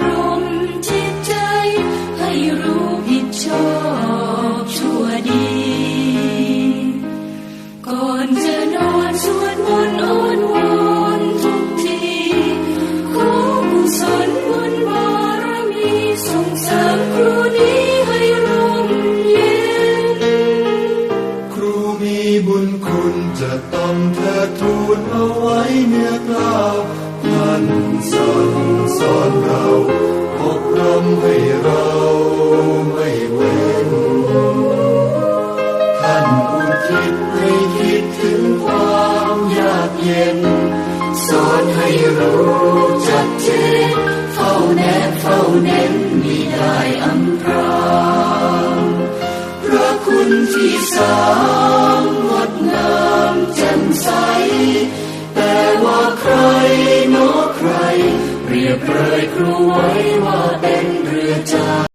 บรมจิตใจให้รู้ผิดชอบชั่วดีก่อนจะนอนสวดมนต์อ้อนวอนทุกทีขอกุศลบุญบารมีส่งเสริมครูนี้ให้ร่มเย็นครูมีบุญคุณจะต้องเธอทูลเอา เนื้อกล่าวท่านสั่งสอนเราอบรมให้เราไม่เว้นท่านอุทิศให้คิดถึงความยากเย็น สอนให้รู้จัดเจนเฝ้าแนบเฝ้าเน้นมิได้อำพรางพระคุณที่สาม ว่าใครเนอใครเปรียบเปรยครูไว้ว่า